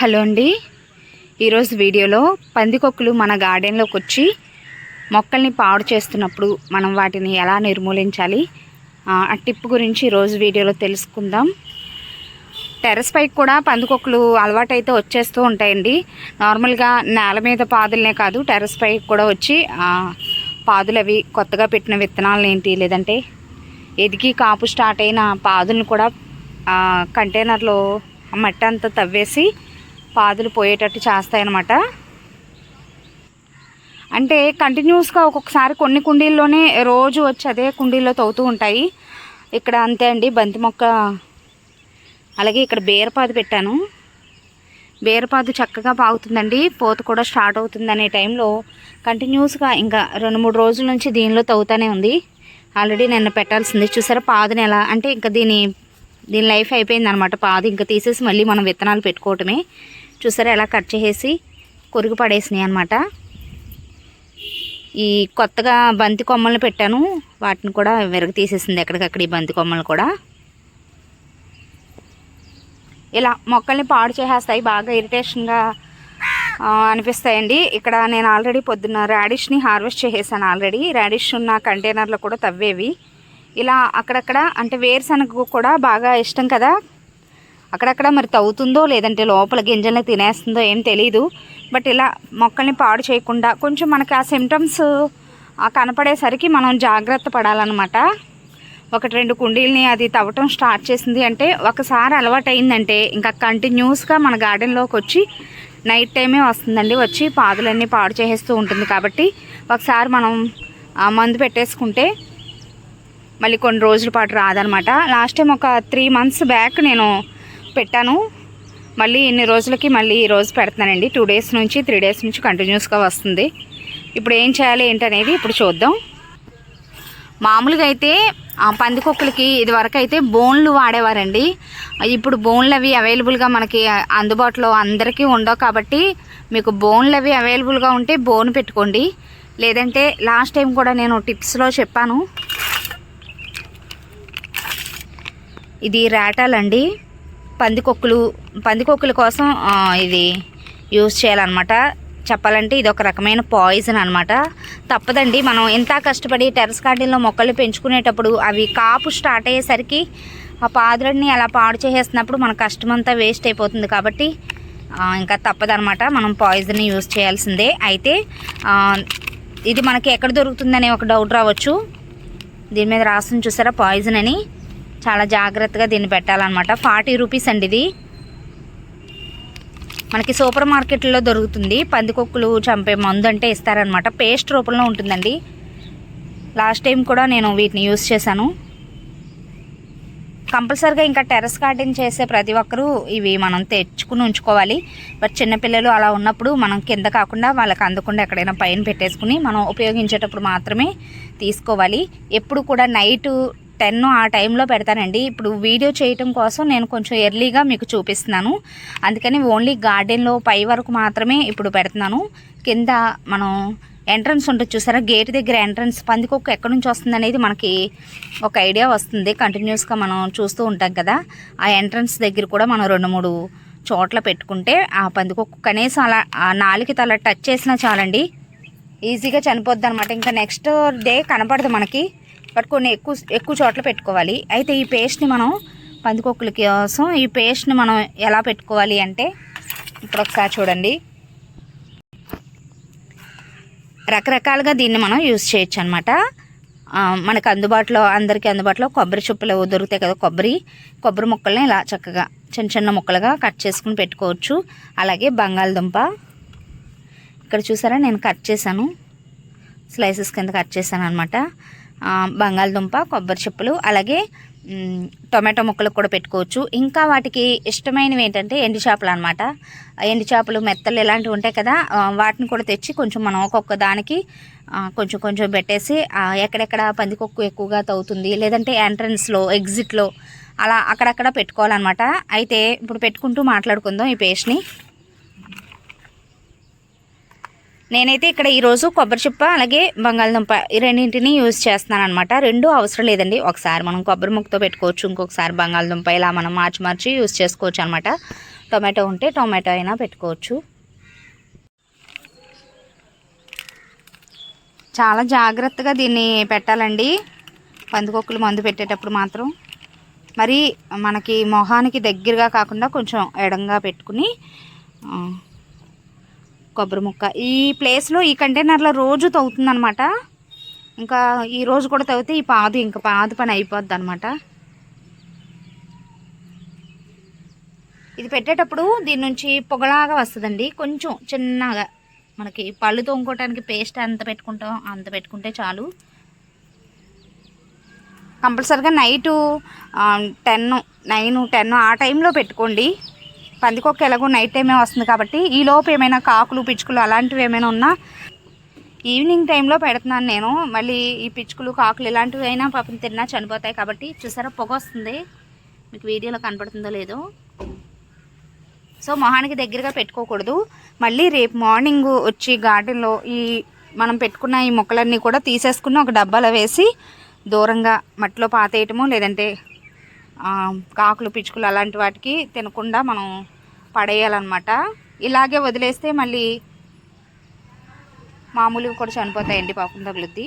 Hello అండి. ఈరోజు వీడియోలో పందికొక్కులు మన గార్డెన్లోకి వచ్చి మొక్కల్ని పాడు చేస్తున్నప్పుడు మనం వాటిని ఎలా నిర్మూలించాలి? ఆ టిప్ గురించి ఈరోజు వీడియోలో తెలుసుకుందాం. టెర్రస్ పైకి కూడా పందికొక్కులు అలవాటైతే వచ్చేస్తూ ఉంటాయండి. నార్మల్గా నేల మీద పాదులనే కాదు టెర్రస్ పైకి కూడా వచ్చి పాదులు అవి కొత్తగా పెట్టిన విత్తనాలు ఏంటి? లేదంటే ఎదిగి కాపు స్టార్ట్ అయిన పాదులను కూడా కంటైనర్లో మట్టి అంతా తవ్వేసి పాదులు పోయేటట్టు చేస్తాయన్నమాట. అంటే కంటిన్యూస్గా ఒక్కొక్కసారి కొన్ని కుండీల్లోనే రోజు వచ్చి అదే కుండీల్లో తవ్వుతూ ఉంటాయి. ఇక్కడ అంతే అండి బంతి మొక్క. అలాగే ఇక్కడ బీరపాదు పెట్టాను. బీరపాదు చక్కగా పాగుతుందండి పోత కూడా స్టార్ట్ అవుతుంది అనే టైంలో కంటిన్యూస్గా ఇంకా రెండు మూడు రోజుల నుంచి దీనిలో తవ్వుతూనే ఉంది. ఆల్రెడీ నిన్న పెట్టాల్సింది చూసారా పాదుని ఎలా? అంటే ఇంకా దీని దీని లైఫ్ అయిపోయింది అనమాట పాదు. ఇంకా తీసేసి మళ్ళీ మనం విత్తనాలు పెట్టుకోవటమే. చూసారా ఎలా కట్ చేసేసి కొరుగు పడేసినాయి అనమాట ఈ కొత్తగా బంతి కొమ్మల్ని పెట్టాను. వాటిని కూడా విరగ తీసేసింది ఎక్కడికక్కడ ఈ బంతి కొమ్మలు కూడా. ఇలా మొక్కల్ని పాడు చేసేస్తాయి. బాగా ఇరిటేషన్గా అనిపిస్తాయండి. ఇక్కడ నేను ఆల్రెడీ పొద్దున్న రాడిష్ని హార్వెస్ట్ చేసేసాను ఆల్రెడీ. రాడిష్ ఉన్న కంటైనర్లో కూడా తవ్వేవి. ఇలా అక్కడక్కడ అంటే వేరుశనగ కూడా బాగా ఇష్టం కదా. అక్కడక్కడ మరి తవ్వుతుందో లేదంటే లోపల గింజల్ని తినేస్తుందో ఏం తెలియదు బట్ ఇలా మొక్కల్ని పాడు చేయకుండా కొంచెం మనకి ఆ సిమ్టమ్స్ కనపడేసరికి మనం జాగ్రత్త పడాలన్నమాట. ఒకటి రెండు కుండీలని అది తవ్వటం స్టార్ట్ చేసింది అంటే ఒకసారి అలవాటైందంటే ఇంకా కంటిన్యూస్గా మన గార్డెన్లోకి వచ్చి నైట్ టైమే వస్తుందండి. వచ్చి పాదులన్నీ పాడు చేసేస్తూ ఉంటుంది కాబట్టి ఒకసారి మనం మందు పెట్టేసుకుంటే మళ్ళీ కొన్ని రోజుల పాటు రాదనమాట లాస్ట్ టైం ఒక త్రీ మంత్స్ బ్యాక్ నేను పెట్టాను. మళ్ళీ ఇన్ని రోజులకి మళ్ళీ ఈ రోజు టూ డేస్ నుంచి త్రీ డేస్ నుంచి కంటిన్యూస్గా వస్తుంది. ఇప్పుడు ఏం చేయాలి ఏంటనేది ఇప్పుడు చూద్దాం. మామూలుగా అయితే ఆ ఇది ఇదివరకు అయితే బోన్లు వాడేవారండి. ఇప్పుడు బోన్లు అవి అవైలబుల్గా మనకి అందుబాటులో అందరికీ ఉండవు కాబట్టి మీకు బోన్లు అవి అవైలబుల్గా ఉంటే బోన్ పెట్టుకోండి. లేదంటే లాస్ట్ టైం కూడా నేను టిప్స్లో చెప్పాను. ఇది రాటాలండి. పందికొక్కులు పందికొక్కుల కోసం ఇది యూజ్ చేయాలన్నమాట. చెప్పాలంటే ఇది ఒక రకమైన పాయిజన్ అనమాట తప్పదండి మనం ఎంత కష్టపడి టెర్రస్ గార్డెన్లో మొక్కలు పెంచుకునేటప్పుడు అవి కాపు స్టార్ట్ అయ్యేసరికి ఆ పాదులని అలా పాడు చేసేసినప్పుడు మన కష్టం అంతా వేస్ట్ అయిపోతుంది కాబట్టి ఇంకా తప్పదనమాట మనం పాయిజన్ యూజ్ చేయాల్సిందే. అయితే ఇది మనకి ఎక్కడ దొరుకుతుందనే ఒక డౌట్ రావచ్చు. దీని మీద రాస్తుంది చూసారా పాయిజన్ అని. చాలా జాగ్రత్తగా దీన్ని పెట్టాలన్నమాట. ఫార్టీ రూపీస్ అండి ఇది. మనకి సూపర్ మార్కెట్లో దొరుకుతుంది. పందికొక్కులు చంపే మందు అంటే ఇస్తారనమాట పేస్ట్ రూపంలో ఉంటుందండి. లాస్ట్ టైం కూడా నేను వీటిని యూస్ చేశాను. కంపల్సరిగా ఇంకా టెర్రస్ గార్డెన్ చేసే ప్రతి ఒక్కరూ ఇవి మనం తెచ్చుకుని ఉంచుకోవాలి. బట్ చిన్నపిల్లలు అలా ఉన్నప్పుడు మనం కింద కాకుండా వాళ్ళకి అందకుండా ఎక్కడైనా పైన పెట్టేసుకుని మనం ఉపయోగించేటప్పుడు మాత్రమే తీసుకోవాలి. ఎప్పుడు కూడా నైట్ టెన్ ఆ టైంలో పెడతానండి. ఇప్పుడు వీడియో చేయటం కోసం నేను కొంచెం ఎర్లీగా మీకు చూపిస్తున్నాను. అందుకని ఓన్లీ గార్డెన్లో పై వరకు మాత్రమే ఇప్పుడు పెడుతున్నాను. కింద మనం ఎంట్రన్స్ ఉంటుంది చూసారా? గేట్ దగ్గర ఎంట్రన్స్ పందికొక్క ఎక్కడి నుంచి వస్తుంది అనేది మనకి ఒక ఐడియా వస్తుంది. కంటిన్యూస్గా మనం చూస్తూ ఉంటాం కదా. ఆ ఎంట్రన్స్ దగ్గర కూడా మనం రెండు మూడు చోట్ల పెట్టుకుంటే ఆ పందికొక్క కనీసం అలా ఆ నాలుగుకి అలా టచ్ చేసినా చాలండి. ఈజీగా చనిపోద్ది అనమాట ఇంకా నెక్స్ట్ డే కనపడదు మనకి. బట్ కొన్ని ఎక్కువ ఎక్కువ చోట్ల పెట్టుకోవాలి. అయితే ఈ పేస్ట్ని మనం పందికొక్కుల కోసం ఈ పేస్ట్ని మనం ఎలా పెట్టుకోవాలి అంటే ఇప్పుడు ఒకసారి చూడండి. రకరకాలుగా దీన్ని మనం యూజ్ చేయొచ్చు అనమాట మనకు అందుబాటులో అందరికీ అందుబాటులో కొబ్బరి చుప్పలు దొరుకుతాయి కదా కొబ్బరి. కొబ్బరి ముక్కల్ని ఇలా చక్కగా చిన్న చిన్న ముక్కలుగా కట్ చేసుకుని పెట్టుకోవచ్చు. అలాగే బంగాళదుంప. ఇక్కడ చూసారా? నేను కట్ చేశాను. స్లైసెస్ కింద కట్ చేశాను అనమాట బంగాళదుంప కొబ్బరి చెప్పులు అలాగే టొమాటో ముక్కలు కూడా పెట్టుకోవచ్చు. ఇంకా వాటికి ఇష్టమైనవి ఏంటంటే ఎండు చేపలు అనమాట ఎండు చేపలు మెత్తలు ఇలాంటివి ఉంటాయి కదా వాటిని కూడా తెచ్చి కొంచెం మనం ఒక్కొక్క దానికి కొంచెం కొంచెం పెట్టేసి ఎక్కడెక్కడ పందికొక్కు ఎక్కువగా తవ్వుతుంది లేదంటే ఎంట్రన్స్లో ఎగ్జిట్లో అలా అక్కడక్కడ పెట్టుకోవాలన్నమాట. అయితే ఇప్పుడు పెట్టుకుంటూ మాట్లాడుకుందాం ఈ పేస్ట్ని. నేనైతే ఇక్కడ ఈరోజు కొబ్బరి చిప్ప అలాగే బంగాళదుంప ఈ రెండింటిని యూజ్ చేస్తున్నాను అనమాట రెండు అవసరం లేదండి. ఒకసారి మనం కొబ్బరి ముక్కతో పెట్టుకోవచ్చు. ఇంకొకసారి బంగాళదుంప ఇలా మనం మార్చి మార్చి యూజ్ చేసుకోవచ్చు అనమాట టొమాటో ఉంటే టొమాటో అయినా పెట్టుకోవచ్చు. చాలా జాగ్రత్తగా దీన్ని పెట్టాలండి. పందికొక్కులు మందు పెట్టేటప్పుడు మాత్రం. మరి మనకి మొహానికి దగ్గరగా కాకుండా కొంచెం ఎడంగా పెట్టుకుని కొబ్బరి ముక్క. ఈ ప్లేస్లో ఈ కంటైనర్లో రోజు తవ్వుతుందనమాట ఇంకా ఈ రోజు కూడా తవ్వితే ఈ పాదు ఇంకా పాదు పని అయిపోద్ది అనమాట ఇది పెట్టేటప్పుడు దీని నుంచి పొగలాగా వస్తుందండి. కొంచెం చిన్నగా మనకి పళ్ళు తోముకోవటానికి పేస్ట్ ఎంత పెట్టుకుంటాం అంత పెట్టుకుంటే చాలు. కంపల్సరిగా నైటు టెన్ నైన్ టెన్ ఆ టైంలో పెట్టుకోండి. పందికొక్క ఎలాగో నైట్ టైమే వస్తుంది కాబట్టి ఈ లోపు ఏమైనా కాకులు పిచ్చుకలు అలాంటివి ఏమైనా ఉన్నా ఈవినింగ్ టైంలో పెడుతున్నాను నేను. మళ్ళీ ఈ పిచ్చుకలు కాకులు ఇలాంటివి అయినా పాపం తిన్నా చనిపోతాయి కాబట్టి చూసారా పొగ వస్తుంది. మీకు వీడియోలో కనపడుతుందో లేదో. సో మొహానికి దగ్గరగా పెట్టుకోకూడదు. మళ్ళీ రేపు మార్నింగ్ వచ్చి గార్డెన్లో ఈ మనం పెట్టుకున్న ఈ మొక్కలన్నీ కూడా తీసేసుకుని ఒక డబ్బాలో వేసి దూరంగా మట్టిలో పాతేయటము లేదంటే కాకులు పిచ్చుకలు అలాంటి వాటికి తినకుండా మనం పడేయాలన్నమాట. ఇలాగే వదిలేస్తే మళ్ళీ మామూలుగా కూడా చనిపోతాయండి పాపం తగులుద్ది.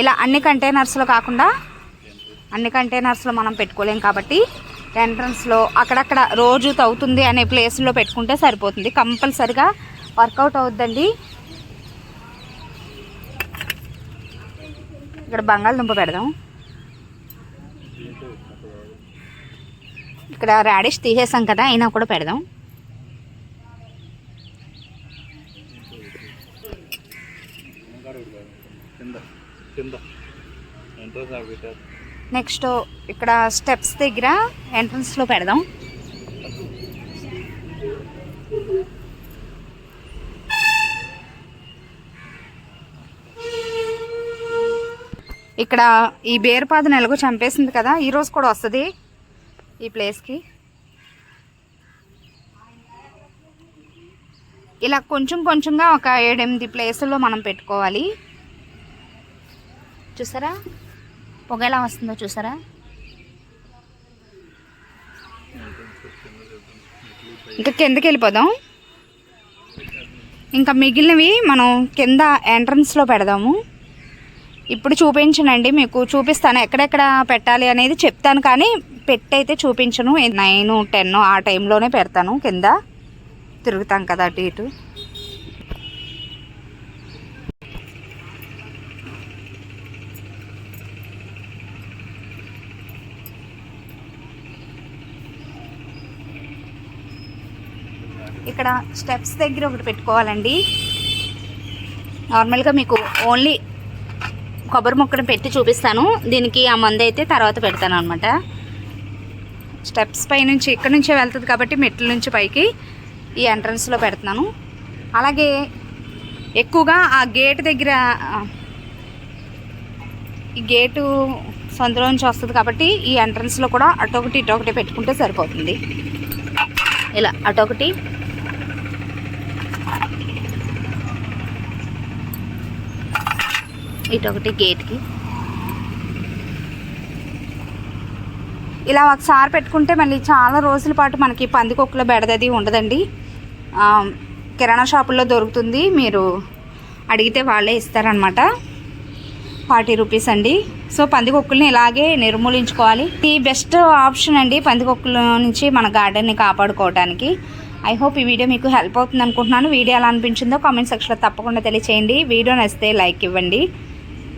ఇలా అన్ని కంటైనర్స్లో కాకుండా అన్ని కంటైనర్స్లో మనం పెట్టుకోలేం కాబట్టి ఎంట్రన్స్లో అక్కడక్కడ రోజు తవ్వుతుంది అనే ప్లేస్లో పెట్టుకుంటే సరిపోతుంది. కంపల్సరిగా వర్కౌట్ అవుద్దండి. ఇక్కడ బంగాళదుంప పెడదాం. ఇక్కడ రాడిష్ తీసేసాం కదా అయినా కూడా పెడదాం. నెక్స్ట్ ఇక్కడ స్టెప్స్ దగ్గర ఎంట్రన్స్లో పెడదాం. ఇక్కడ ఈ బేరుపాదను ఎలాగో చంపేసింది కదా ఈరోజు కూడా వస్తుంది? ఈ ప్లేస్కి ఇలా కొంచెం కొంచెంగా ఒక ఏడెనిమిది ప్లేసుల్లో మనం పెట్టుకోవాలి. చూసారా? పొగ ఎలా వస్తుందో చూసారా? ఇంకా కిందకి వెళ్ళిపోదాం. ఇంకా మిగిలినవి మనం కింద ఎంట్రన్స్లో పెడదాము. ఇప్పుడు చూపించనండి మీకు చూపిస్తాను ఎక్కడెక్కడ పెట్టాలి అనేది చెప్తాను కానీ పెట్టయితే చూపించను. నైన్ టెన్ ఆ టైంలోనే పెడతాను కింద తిరుగుతాం కదా అటు ఇటు. ఇక్కడ స్టెప్స్ దగ్గర ఒకటి పెట్టుకోవాలండి. నార్మల్గా మీకు ఓన్లీ కొబ్బరి మొక్కను పెట్టి చూపిస్తాను. దీనికి ఆ మందు అయితే తర్వాత పెడతాను అనమాట స్టెప్స్ పై నుంచి ఇక్కడ నుంచే వెళ్తుంది కాబట్టి మెట్ల నుంచి పైకి ఈ ఎంట్రన్స్లో పెడుతున్నాను. అలాగే ఎక్కువగా ఆ గేట్ దగ్గర ఈ గేటు సొంతలో నుంచి వస్తుంది కాబట్టి ఈ ఎంట్రన్స్లో కూడా అటొకటి ఇటొకటి పెట్టుకుంటే సరిపోతుంది. ఇలా అటొకటి ఇటొకటి గేట్కి. ఇలా ఒకసారి పెట్టుకుంటే మళ్ళీ చాలా రోజుల పాటు మనకి పందికొక్కులో బెడదది ఉండదండి. కిరాణా షాపుల్లో దొరుకుతుంది. మీరు అడిగితే వాళ్ళే ఇస్తారనమాట ఫార్టీ రూపీస్ అండి. సో పందికొక్కుల్ని ఇలాగే నిర్మూలించుకోవాలి. ఈ బెస్ట్ ఆప్షన్ అండి పందికొక్కుల నుంచి మన గార్డెన్ని కాపాడుకోవడానికి ఐ హోప్ ఈ వీడియో మీకు హెల్ప్ అవుతుంది అనుకుంటున్నాను. వీడియో ఎలా అనిపించిందో కామెంట్ సెక్షన్లో తప్పకుండా తెలియచేయండి. వీడియో నచ్చితే లైక్ ఇవ్వండి.